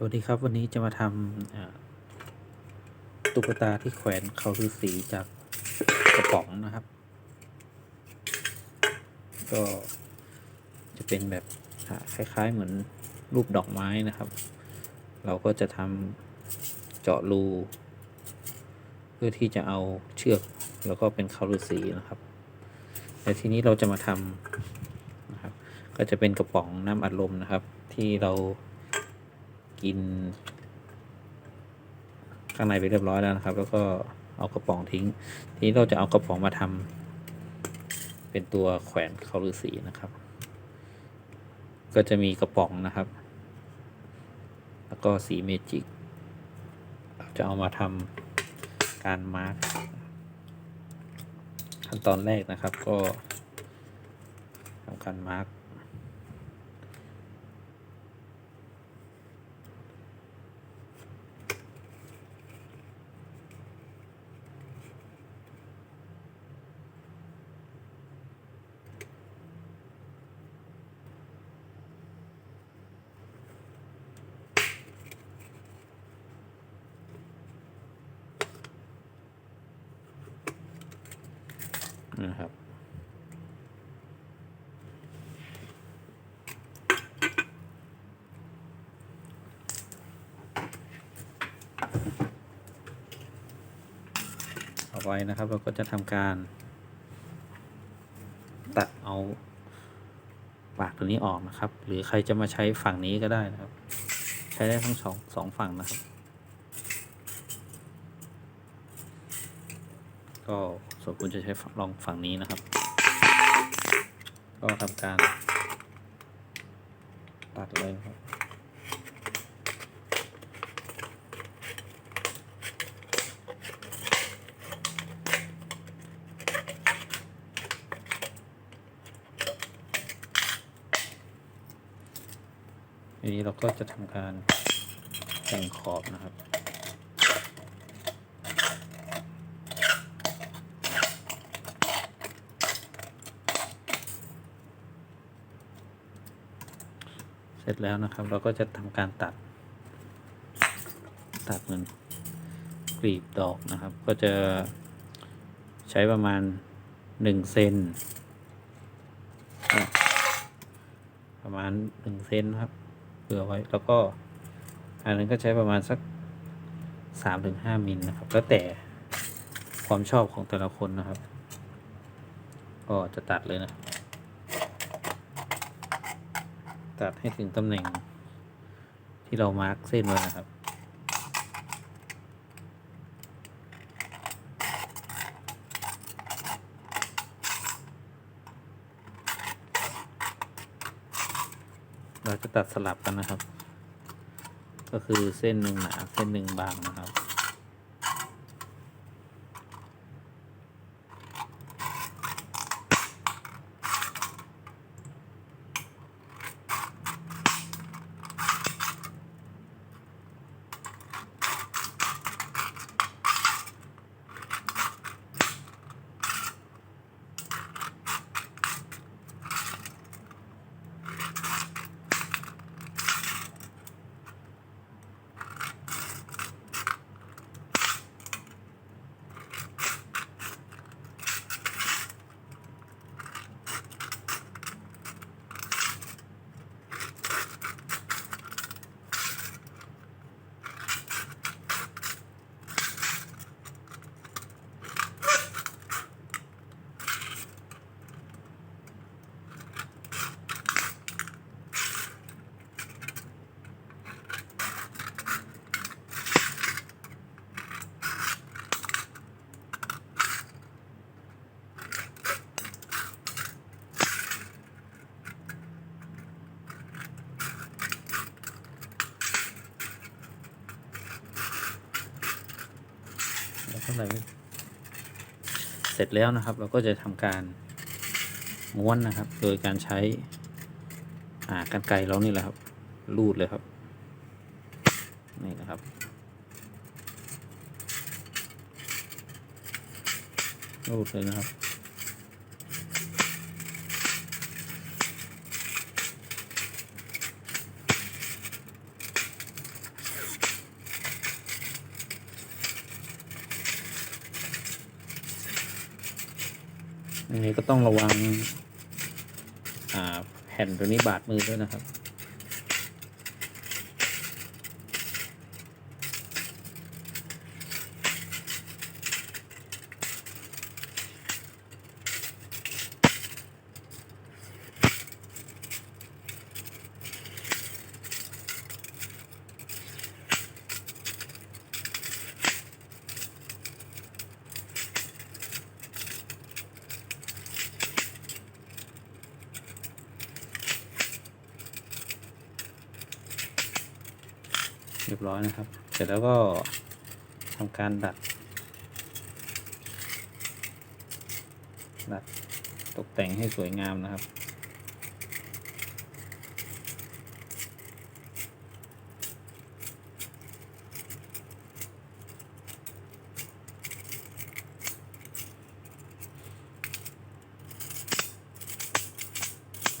สวัสดีครับวันนี้จะมาทำตุ๊กตาที่แขวนเขาฤาษีจากกระป๋องนะครับ ก็จะเป็นแบบคล้ายๆเหมือนรูปดอกไม้นะครับ เราก็จะทำเจาะรู เพื่อที่จะเอาเชือกแล้วก็เป็นเขาฤาษีนะครับ แต่ทีนี้เราจะมาทำนะครับ ก็จะเป็นกระป๋องน้ำอัดลมนะครับ ที่เรา กิน ข้างในไปเรียบร้อยแล้วนะครับ แล้วก็เอากระป๋องทิ้ง ทีนี้เราจะเอากระป๋องมาทำเป็นตัวแขวนเขาฤาษีนะครับ ก็จะมีกระป๋องนะครับ แล้วก็สีเมจิกเราจะเอามาทำการมาร์กขั้นตอนแรกนะครับก็ทำการมาร์ก นะครับ เอาไว้นะครับเราก็จะทำการ ตัดเอาปากตัวนี้ออกนะครับ หรือใครจะมาใช้ฝั่งนี้ก็ได้นะครับ ใช้ได้ทั้งสองสองฝั่งนะครับ ก็ส่วนคุณจะใช้ลองฝั่งนี้นะครับ ก็ทำการ ตัดเลยครับทีนี้เราก็จะทำการแต่งขอบนะครับ ร็จแล้วนะครับ เราก็จะทำการตัด ตัดเหมือนกลีบดอกนะครับ ก็จะใช้ประมาณหนึ่งเซนประมาณหนึ่งเซนครับเผื่อไว้แล้วก็อันนั้นก็ใช้ประมาณสักสามถึงห้ามิลนะครับ แล้วแต่ความชอบของแต่ละคนนะครับ ก็จะตัดเลยนะ ตัดให้ถึงตำแหน่ง ที่เรามาร์กเส้นไว้นะครับ เราจะตัดสลับกันนะครับ ก็คือเส้นหนึ่งหนาเส้นหนึ่งบางนะครับ อะไรเสร็จแล้วนะครับ เราก็จะทำการม้วนนะครับ โดยการใช้อ่ากันไกลเรานี่แหละครับ รูดเลยครับ นี่นะครับรูดเลยนะครับ ยังไงก็ต้องระวังอ่าแผ่นตัวนี้บาดมือด้วยนะครับ เรียบร้อยนะครับ เสร็จแล้วก็ทำการดัด ดัดตกแต่งให้สวยงามนะครับ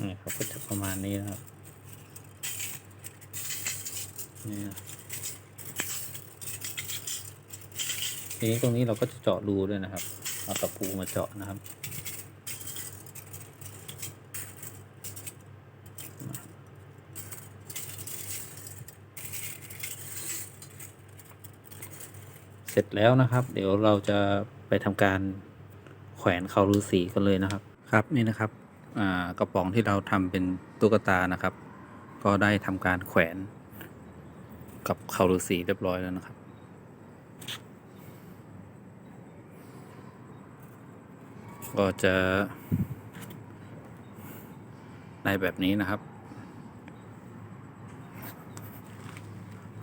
นี่ครับก็จะประมาณนี้นะครับ นี่นะ ทีนี้ตรงนี้เราก็จะเจาะรูด้วยนะครับ เอาตะปูมาเจาะนะครับเสร็จแล้วนะครับ เดี๋ยวเราจะไปทำการแขวนเขาฤาษีกันเลยนะครับ ครับนี่นะครับกระป๋องที่เราทำเป็นตุ๊กตานะครับ ก็ได้ทำการแขวนกับเขาฤาษีเรียบร้อยแล้วนะครับ ก็จะได้แบบนี้นะครับ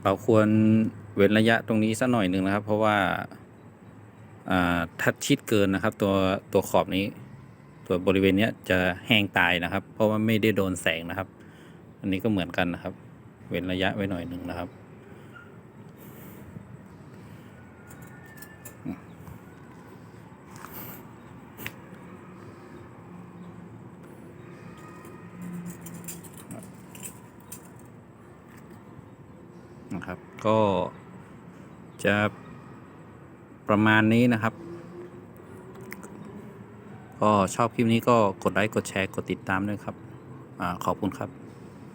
เราควรเว้นระยะตรงนี้สักหน่อยหนึ่งนะครับ เพราะว่าถ้าชิดเกินนะครับ ตัวตัวขอบนี้ ตัวบริเวณนี้จะแห้งตายนะครับ เพราะว่าไม่ได้โดนแสงนะครับ อันนี้ก็เหมือนกันนะครับ เว้นระยะไว้หน่อยหนึ่งนะครับ นะครับ ก็จะประมาณนี้นะครับ ก็ชอบคลิปนี้ก็กดไลค์กดแชร์กดติดตามด้วยครับอ่าขอบคุณครับ